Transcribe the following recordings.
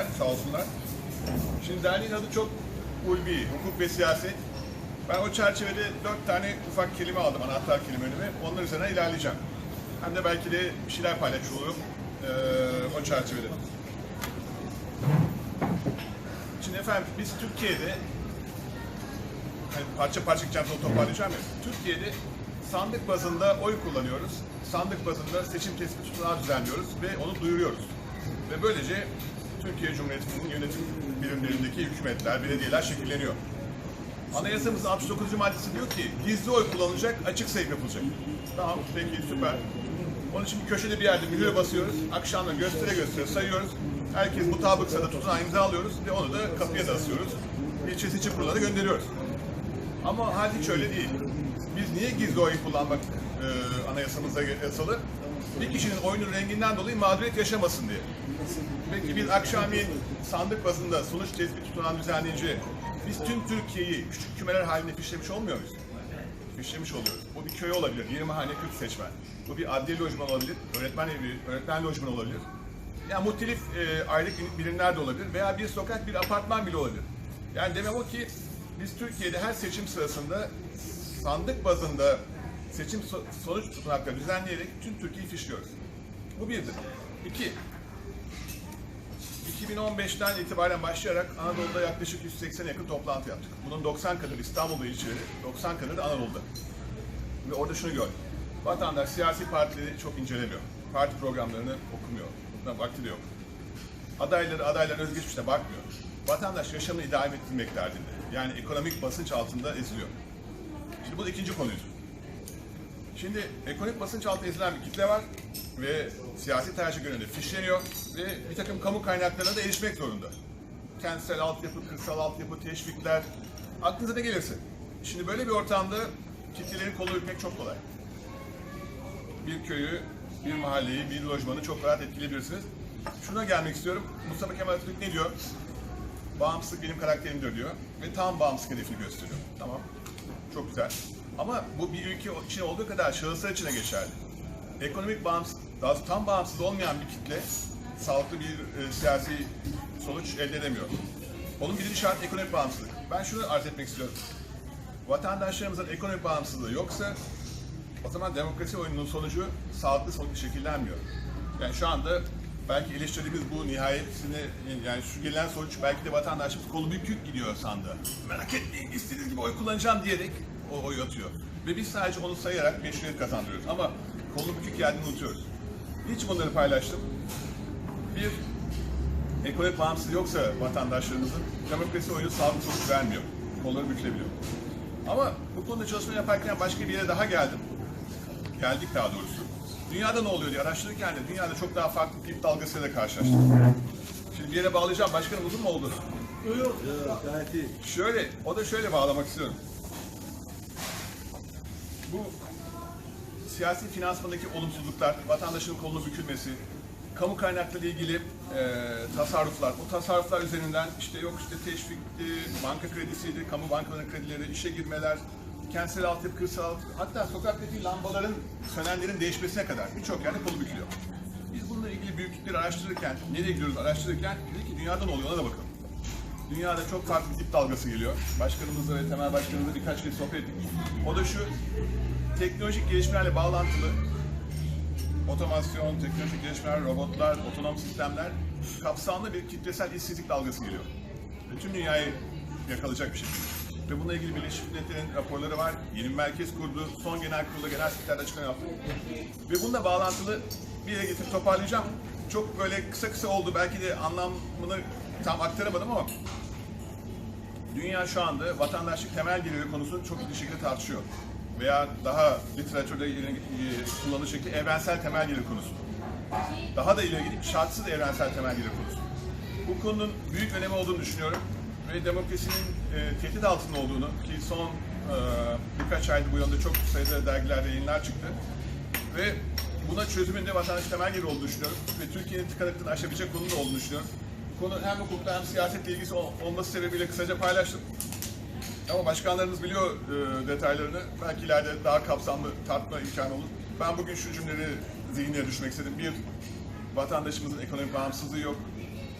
verdiler sağ olsunlar. Şimdi derneğin adı çok ulvi, hukuk ve siyaset. Ben o çerçevede dört tane ufak kelime aldım, anahtar kelime önüme. Onlar üzerine ilerleyeceğim. Hem de belki de bir şeyler paylaşmış olurum eee, o çerçevede. Şimdi efendim biz Türkiye'de hani parça parça gideceğim toparlayacağım ya. Türkiye'de sandık bazında oy kullanıyoruz. Sandık bazında seçim tespit tutanağı düzenliyoruz ve onu duyuruyoruz. Ve böylece Türkiye Cumhuriyeti'nin yönetim birimlerindeki hükümetler, belediyeler şekilleniyor. Anayasamızın 69. maddesi diyor ki gizli oy kullanılacak, açık sayım yapılacak. Tamam, peki süper. Onun için bir köşede bir yerde mühüre basıyoruz. Akşamda göstere göstere sayıyoruz. Herkes mutabıksa da tutanağı imzalıyoruz ve onu da kapıya da asıyoruz. İlçe seçim kuruluna gönderiyoruz. Ama hal hiç öyle değil. Biz niye gizli oy kullanmak e, anayasamıza yasalı? Bir kişinin oyunun renginden dolayı mağduriyet yaşamasın diye. Peki biz akşamleyin sandık bazında sonuç tespit tutunan düzenleyince biz tüm Türkiye'yi küçük kümeler halinde fişlemiş olmuyor muyuz? Fişlemiş oluyoruz. Bu bir köy olabilir, 20 hane 40 seçmen. Bu bir adliye lojman olabilir, öğretmen evi, öğretmen lojmanı olabilir. Yani muhtelif e, aylık birimler de olabilir veya bir sokak, bir apartman bile olabilir. Yani demem o ki biz Türkiye'de her seçim sırasında sandık bazında seçim so- sonuç tutanakları düzenleyerek tüm Türkiye'yi fişliyoruz. Bu birdir. İki, 2015'ten itibaren başlayarak Anadolu'da yaklaşık 180 yakın toplantı yaptık. Bunun 90 kadar İstanbul'da ilçeleri, 90 kadar da Anadolu'da. Ve orada şunu gördüm. Vatandaş siyasi partileri çok incelemiyor. Parti programlarını okumuyor. Buna vakti de yok. Adayları, adayların özgeçmişine bakmıyor. Vatandaş yaşamını idame ettirmek derdinde. Yani ekonomik basınç altında eziliyor. Şimdi bu da ikinci konuydu. Şimdi ekonomik basınç altında ezilen bir kitle var ve siyasi tercih yönünde fişleniyor ve bir takım kamu kaynaklarına da erişmek zorunda. Kentsel altyapı, kırsal altyapı, teşvikler, aklınıza ne gelirse. Şimdi böyle bir ortamda kitlelerin kolu ürkmek çok kolay. Bir köyü, bir mahalleyi, bir lojmanı çok rahat etkileyebilirsiniz. Şuna gelmek istiyorum. Mustafa Kemal Atatürk ne diyor? Bağımsızlık benim karakterimdir diyor ve tam bağımsızlık hedefini gösteriyor. Tamam. Çok güzel. Ama bu bir ülke için olduğu kadar şahıslar için de geçerli. Ekonomik bağımsız, daha tam bağımsız olmayan bir kitle sağlıklı bir e, siyasi sonuç elde edemiyor. Onun birinci şartı ekonomik bağımsızlık. Ben şunu arz etmek istiyorum. Vatandaşlarımızın ekonomik bağımsızlığı yoksa o zaman demokrasi oyununun sonucu sağlıklı sonuç şekillenmiyor. Yani şu anda belki eleştirdiğimiz bu nihayetini yani şu gelen sonuç belki de vatandaşımız kolu bükük gidiyor sandı. Merak etmeyin istediğiniz gibi oy kullanacağım diyerek o oy atıyor. Ve biz sadece onu sayarak meşruiyet kazandırıyoruz. Ama kolu bükük geldiğini unutuyoruz. Hiç bunları paylaştım. Bir, ekonomik bağımsızlığı yoksa vatandaşlarımızın demokrasi oyunu sağlıklı sonuç vermiyor. Kolları bükülebiliyor. Ama bu konuda çalışma yaparken başka bir yere daha geldim. Geldik daha doğrusu. Dünyada ne oluyor diye araştırırken de dünyada çok daha farklı dip dalgasıyla karşılaştık. Şimdi bir yere bağlayacağım. Başkanım uzun mu oldu? Yok gayet iyi. Şöyle, o da şöyle bağlamak istiyorum. Bu siyasi finansmandaki olumsuzluklar, vatandaşın kolunu bükülmesi, kamu kaynakları ilgili e, tasarruflar, o tasarruflar üzerinden işte yok işte teşvikti, banka kredisiydi, kamu bankalarının kredileri, işe girmeler, kentsel altyapı, kırsal altyapı, hatta sokaktaki lambaların, sönenlerin değişmesine kadar birçok yerde kolu bükülüyor. Biz bununla ilgili büyüklükleri araştırırken, nereye gidiyoruz araştırırken dedik ki dünyada ne oluyor ona da bakalım. Dünyada çok farklı dip dalgası geliyor. Başkanımızla ve temel başkanımızla birkaç kez sohbet ettik. O da şu, teknolojik gelişmelerle bağlantılı otomasyon, teknolojik gelişmeler, robotlar, otonom sistemler kapsamlı bir kitlesel işsizlik dalgası geliyor. Ve tüm dünyayı yakalayacak bir şey. Ve bununla ilgili Birleşmiş Milletler'in raporları var. Yeni merkez kurdu. Son genel kurulda genel sekreterde açıklama yaptı. Ve bununla bağlantılı bir yere getirip toparlayacağım. Çok böyle kısa kısa oldu. Belki de anlamını tam aktaramadım ama Dünya şu anda vatandaşlık temel geliri konusunu çok ciddi şekilde tartışıyor. Veya daha literatürde e, kullanılan şekli evrensel temel gelir konusu. Daha da ileri gidip şartsız evrensel temel gelir konusu. Bu konunun büyük önemi olduğunu düşünüyorum. Ve demokrasinin e, tehdit altında olduğunu ki son e, birkaç aydır bu yönde çok sayıda dergilerde yayınlar çıktı. Ve buna çözümün de vatandaş temel gelir olduğunu düşünüyorum. Ve Türkiye'nin tıkanıklığını aşabilecek konunun olduğunu düşünüyorum. Konu hem hukukla hem siyasetle ilgisi ol- olması sebebiyle kısaca paylaştım. Ama başkanlarınız biliyor e, detaylarını. Belki ileride daha kapsamlı tartma imkanı olur. Ben bugün şu cümleleri zihnine düşmek istedim. Bir, vatandaşımızın ekonomik bağımsızlığı yok.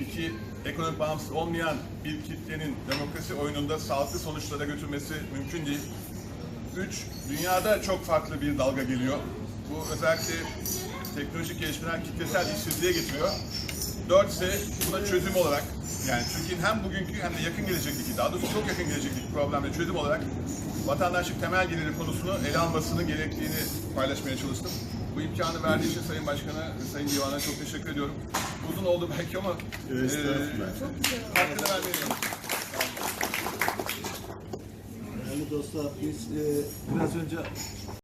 İki, ekonomik bağımsız olmayan bir kitlenin demokrasi oyununda sağlıklı sonuçlara götürmesi mümkün değil. Üç, dünyada çok farklı bir dalga geliyor. Bu özellikle teknolojik gelişmeler kitlesel işsizliğe getiriyor. Dört ise buna çözüm olarak, yani Türkiye'nin hem bugünkü hem de yakın gelecekteki, daha doğrusu çok yakın gelecekteki problemle çözüm olarak vatandaşlık temel geliri konusunu ele almasının gerektiğini paylaşmaya çalıştım. Bu imkanı verdiği için Sayın Başkan'a Sayın Divan'a çok teşekkür ediyorum. Uzun oldu belki ama Estağfurullah. eee hakkını vermeliyim. Değerli dostlar biz e, biraz önce